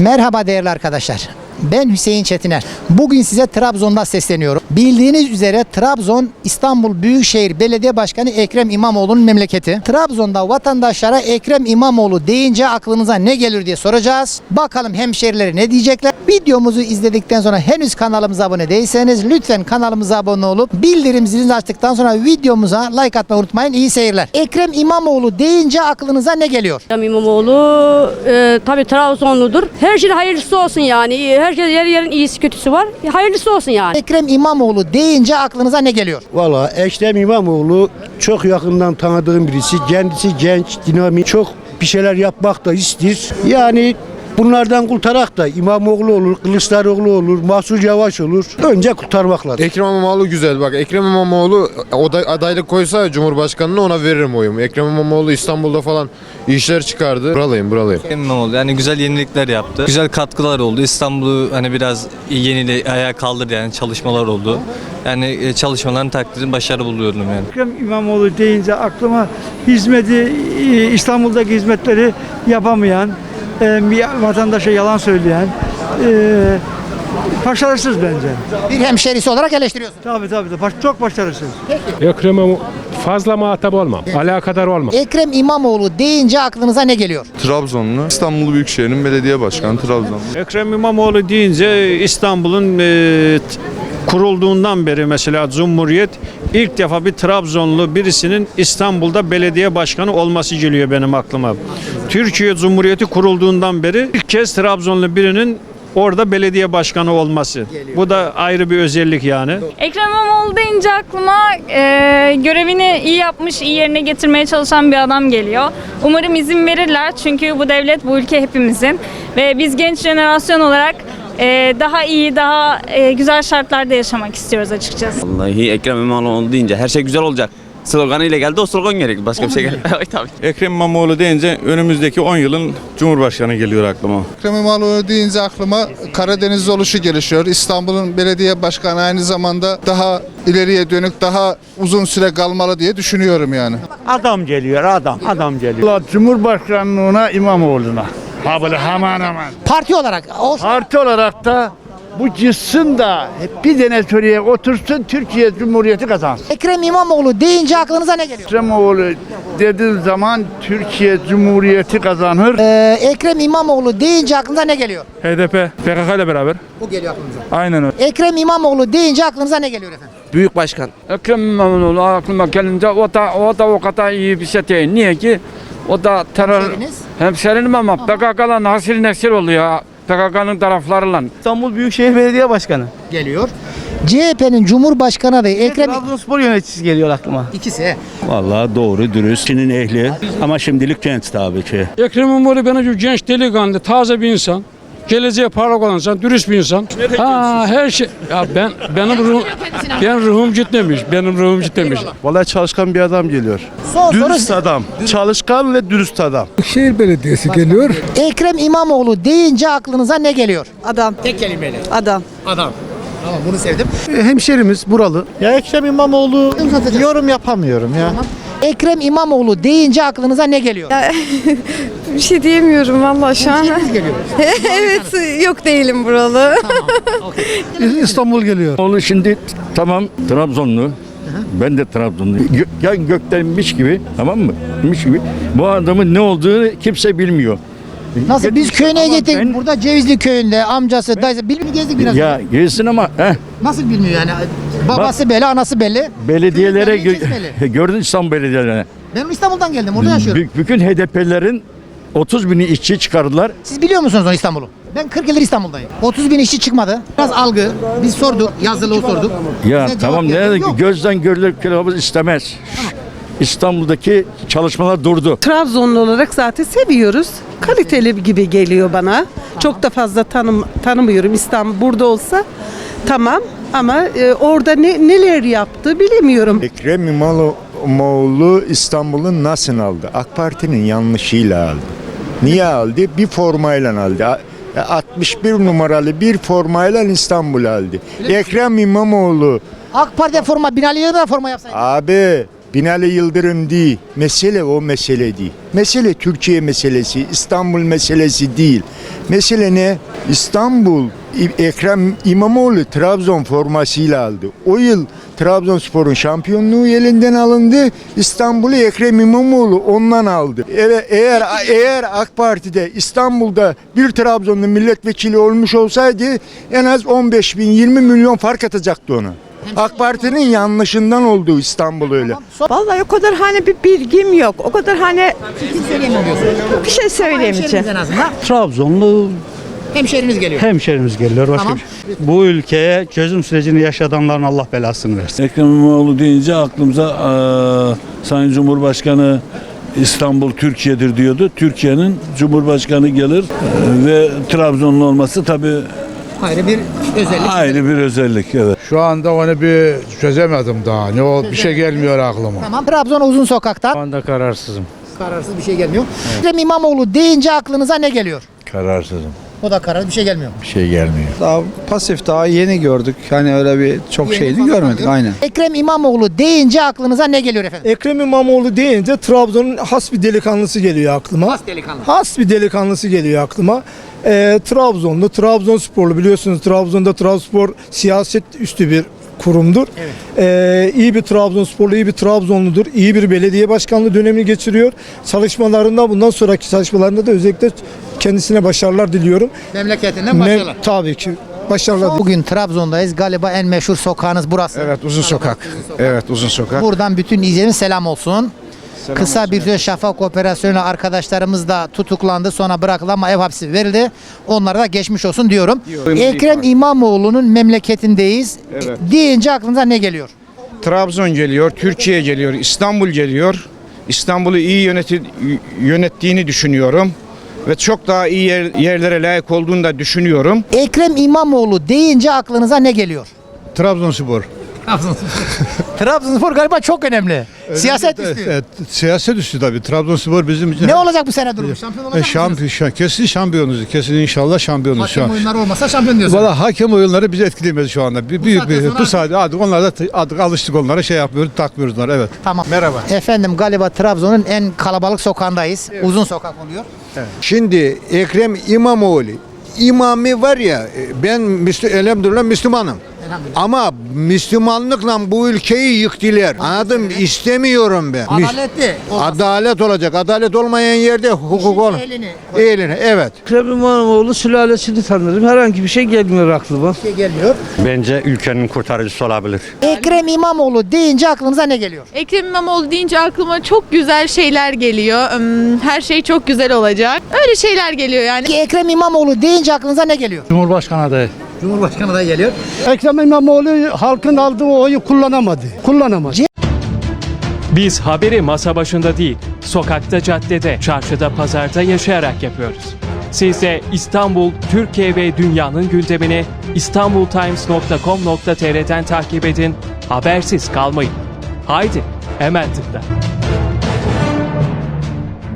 Merhaba değerli arkadaşlar. Ben Hüseyin Çetiner. Bugün size Trabzon'da sesleniyorum. Bildiğiniz üzere Trabzon İstanbul Büyükşehir Belediye Başkanı Ekrem İmamoğlu'nun memleketi. Trabzon'da vatandaşlara Ekrem İmamoğlu deyince aklınıza ne gelir diye soracağız. Bakalım hemşerileri ne diyecekler. Videomuzu izledikten sonra henüz kanalımıza abone değilseniz lütfen kanalımıza abone olup bildirim zilini açtıktan sonra videomuza like atmayı unutmayın. İyi seyirler. Ekrem İmamoğlu deyince aklınıza ne geliyor? Ekrem İmamoğlu e, tabii Trabzonludur. Her şeyin hayırlısı olsun yani. Herkes yer yerin iyisi kötüsü var. Hayırlısı olsun yani. Ekrem İmamoğlu deyince aklınıza ne geliyor? Valla Ekrem İmamoğlu çok yakından tanıdığım birisi. Kendisi genç, dinamik, çok bir şeyler yapmak da ister. Yani bunlardan kurtarak da İmamoğlu olur, Kılıçdaroğlu olur, Mahsur Yavaş olur. Önce kurtarmak lazım. Ekrem İmamoğlu güzel bak. Ekrem İmamoğlu adaylık koysa Cumhurbaşkanı'na ona veririm oyumu. Ekrem İmamoğlu İstanbul'da falan işler çıkardı. Buralıyım buralıyım. Ekrem İmamoğlu yani güzel yenilikler yaptı. Güzel katkılar oldu. İstanbul'u hani biraz yenile ayağa kaldırdı yani çalışmalar oldu. Yani e, çalışmaların takdirini başarı buluyorum yani. Ekrem İmamoğlu deyince aklıma hizmeti, İstanbul'daki hizmetleri yapamayan, e, bir vatandaşa yalan söyleyen, e, başarısız bence. Bir hemşerisi olarak eleştiriyorsun. Tabii tabii, de baş- çok başarısız. Ekrem'e fazla muhatap olmam. Alakadar olmam. Ekrem İmamoğlu deyince aklınıza ne geliyor? Trabzonlu. İstanbul Büyükşehir'in belediye başkanı Trabzonlu. Ekrem İmamoğlu deyince İstanbul'un e, kurulduğundan beri mesela Cumhuriyet ilk defa bir Trabzonlu birisinin İstanbul'da belediye başkanı olması geliyor benim aklıma. Türkiye Cumhuriyeti kurulduğundan beri ilk kez Trabzonlu birinin orada belediye başkanı olması. Bu da ayrı bir özellik yani. Ekrem İmamoğlu deyince aklıma e, görevini iyi yapmış, iyi yerine getirmeye çalışan bir adam geliyor. Umarım izin verirler çünkü bu devlet bu ülke hepimizin ve biz genç jenerasyon olarak daha iyi, daha e, güzel şartlarda yaşamak istiyoruz açıkçası. Vallahi Ekrem İmamoğlu deyince her şey güzel olacak. Sloganıyla geldi o slogan gerek. Başka bir şey gelmedi. Evet tabii. Ekrem İmamoğlu deyince önümüzdeki 10 yılın Cumhurbaşkanı geliyor aklıma. Ekrem İmamoğlu deyince aklıma Karadeniz oluşu gelişiyor. İstanbul'un belediye başkanı aynı zamanda daha ileriye dönük daha uzun süre kalmalı diye düşünüyorum yani. Adam geliyor, adam, adam geliyor. Allah Cumhurbaşkanlığına İmamoğlu'na. Ha böyle hemen hemen. Parti olarak o Parti olarak da bu gitsin de bir şuraya otursun Türkiye Cumhuriyeti kazansın. Ekrem İmamoğlu deyince aklınıza ne geliyor? İmamoğlu dediği zaman Türkiye Cumhuriyeti kazanır. Ee, Ekrem İmamoğlu deyince aklınıza ne geliyor? HDP, PKK ile beraber. Bu geliyor aklınıza. Aynen öyle. Ekrem İmamoğlu deyince aklınıza ne geliyor efendim? Büyük başkan. Ekrem İmamoğlu aklıma gelince o da, o da o kadar iyi bir şey değil. Niye ki? O da terör Hemşeriniz? hemşerinim ama PKK'la hasil nesil oluyor. PKK'nın taraflarıyla. İstanbul Büyükşehir Belediye Başkanı. Geliyor. CHP'nin Cumhurbaşkanı adayı Ekrem Trabzonspor yöneticisi geliyor aklıma. ikisi. Vallahi doğru, dürüst, Çin'in ehli ama şimdilik genç tabii ki. Ekrem İmamoğlu bence genç delikanlı, taze bir insan. Geleceğe parlak olan insan, dürüst bir insan. Ha her şey. Ya ben benim ruhum ben ruhum gitmemiş. Benim ruhum gitmemiş. Vallahi çalışkan bir adam geliyor. Son soru Dürüst adam. Çalışkan ve dürüst adam. Şehir Belediyesi geliyor. Ekrem İmamoğlu deyince aklınıza ne geliyor? Adam. Tek kelimeyle. Adam. Adam. Tamam bunu sevdim. Hemşerimiz buralı. Ya Ekrem İmamoğlu yorum yapamıyorum ya. Ekrem İmamoğlu deyince aklınıza ne geliyor? Bir şey diyemiyorum valla şu an. geliyor. evet, yok değilim buralı. İstanbul geliyor. Oğlu şimdi tamam Trabzonlu. Ben de Trabzonlu. Gö ya göktenmiş gibi tamam mı? Miş gibi. Bu adamın ne olduğunu kimse bilmiyor. Nasıl? Biz köyüne Ama gittik. ben- Burada Cevizli köyünde amcası, dayısı. Bilmiyor gezdik biraz. Ya gelsin ama heh, Nasıl bilmiyor yani? Babası belli, anası belli. belediyelere Köyün belli, gö- belli. gördün İstanbul belediyelerine. Ben İstanbul'dan geldim. Orada yaşıyorum. Bü- bütün HDP'lerin 30 bini işçi çıkardılar. Siz biliyor musunuz o İstanbul'u? Ben 40 yıldır İstanbul'dayım. 30 bin işçi çıkmadı. Biraz algı. Biz sorduk. Yazılı sorduk. Ya Bize tamam cevap ne. Yok. gözden görülür kılavuz istemez. İstanbul'daki çalışmalar durdu. Trabzonlu olarak zaten seviyoruz. Kaliteli gibi geliyor bana. Çok da fazla tanım, tanımıyorum. İstanbul burada olsa tamam ama e, orada ne, neler yaptı bilemiyorum. Ekrem İmamoğlu İstanbul'un nasıl aldı? AK Parti'nin yanlışıyla aldı. Niye aldı? Bir formayla aldı. A- 61 numaralı bir formayla İstanbul aldı. Ekrem İmamoğlu AK Parti forma, Binali Yıldırım da forma yapsaydı. abi Binali Yıldırım değil. Mesele o mesele değil. Mesele Türkiye meselesi, İstanbul meselesi değil. Mesele ne? İstanbul Ekrem İmamoğlu Trabzon formasıyla aldı. O yıl Trabzonspor'un şampiyonluğu elinden alındı. İstanbul'u Ekrem İmamoğlu ondan aldı. Evet, eğer eğer AK Parti'de İstanbul'da bir Trabzonlu milletvekili olmuş olsaydı en az 15 bin 20 milyon fark atacaktı ona. AK Parti'nin yanlışından oldu İstanbul öyle. Vallahi o kadar hani bir bilgim yok. O kadar hani bir şey söyleyemeyeceğim. en azından. Trabzonlu Hemşehriniz geliyor. hemşerimiz geliyor. Başka Tamam. bir şey. Bu ülkeye çözüm sürecini yaşadanların Allah belasını versin. Ekrem İmamoğlu deyince aklımıza eee, Sayın Cumhurbaşkanı İstanbul Türkiye'dir diyordu. Türkiye'nin Cumhurbaşkanı gelir eee, ve Trabzonlu olması tabii Ayrı bir özellik. ayrı bir özellik. Evet. Şu anda onu bir çözemedim daha. Ne o bir şey gelmiyor aklıma. Tamam. Trabzon uzun sokaktan. anda kararsızım. Kararsız bir şey gelmiyor. Ekrem İmamoğlu deyince aklınıza ne geliyor? Kararsızım. O da karar bir şey gelmiyor. Bir şey gelmiyor. Daha pasif daha yeni gördük. Hani öyle bir çok Yeni şeyini görmedik aynen. Ekrem İmamoğlu deyince aklınıza ne geliyor efendim? Ekrem İmamoğlu deyince Trabzon'un has bir delikanlısı geliyor aklıma. delikanlı. Has bir delikanlısı geliyor aklıma. Ee, Trabzonlu, Trabzonsporlu biliyorsunuz Trabzon'da Trabzonspor siyaset üstü bir kurumdur. Ee, iyi bir Trabzonsporlu, iyi bir Trabzonludur. iyi bir belediye başkanlığı dönemi geçiriyor. Çalışmalarında bundan sonraki çalışmalarında da özellikle kendisine başarılar diliyorum. Memleketinden Ne- başarılar. tabii ki başarılar Bugün Trabzon'dayız. Galiba en meşhur sokağınız burası. Evet uzun sokak. Evet uzun sokak. Buradan bütün izleyicilerimiz selam olsun. Kısa bir süre şafak operasyonuyla arkadaşlarımız da tutuklandı. Sonra bırakıldı ama ev hapsi verildi. Onlara da geçmiş olsun diyorum. Ekrem İmamoğlu'nun memleketindeyiz. Deyince aklınıza ne geliyor? Trabzon geliyor, Türkiye geliyor, İstanbul geliyor. İstanbul'u iyi yöneti, yönettiğini düşünüyorum. Ve çok daha iyi yer- yerlere layık olduğunu da düşünüyorum. Ekrem İmamoğlu deyince aklınıza ne geliyor? Trabzonspor. Trabzonspor galiba çok önemli. Siyaset istiyor. siyaset üstü tabii. Trabzonspor bizim için Ne olacak bu sene durum? Şampiyon olacak mısınız? şampiyon, kesin şampiyonuz. Kesin inşallah şampiyonuz Hakem oyunları olmasa şampiyon diyorsun. Valla hakem oyunları bizi etkilemedi şu anda. Bir, büyük saatten bir sonra- bu saatte artık onlara da artık alıştık onlara şey yapmıyoruz, takmıyoruz onlara evet. Tamam. Merhaba. Efendim galiba Trabzon'un en kalabalık sokağındayız. Uzun sokak oluyor. Şimdi Ekrem İmamoğlu imamı var ya e, ben Müslü, elhamdülillah Müslümanım. Ama Müslümanlıkla bu ülkeyi yıktılar. Anladım istemiyorum ben. Adaletli. olmaz. Adalet olacak. Adalet olmayan yerde hukuk ol. Elini. Eğiline evet. Ekrem İmamoğlu sülalesini tanırım. Herhangi bir şey gelmiyor aklıma. Bir şey gelmiyor. Bence ülkenin kurtarıcısı olabilir. Ekrem İmamoğlu deyince aklınıza ne geliyor? Ekrem İmamoğlu deyince aklıma çok güzel şeyler geliyor. Hmm, Her şey çok güzel olacak. Öyle şeyler geliyor yani. Ekrem İmamoğlu deyince aklınıza ne geliyor? Cumhurbaşkanı adayı. Cumhurbaşkanı da geliyor. Ekrem İmamoğlu halkın aldığı oyu kullanamadı. Kullanamadı. Biz haberi masa başında değil, sokakta, caddede, çarşıda, pazarda yaşayarak yapıyoruz. Siz de İstanbul, Türkiye ve dünyanın gündemini istanbultimes.com.tr'den takip edin, habersiz kalmayın. Haydi, hemen tıkla.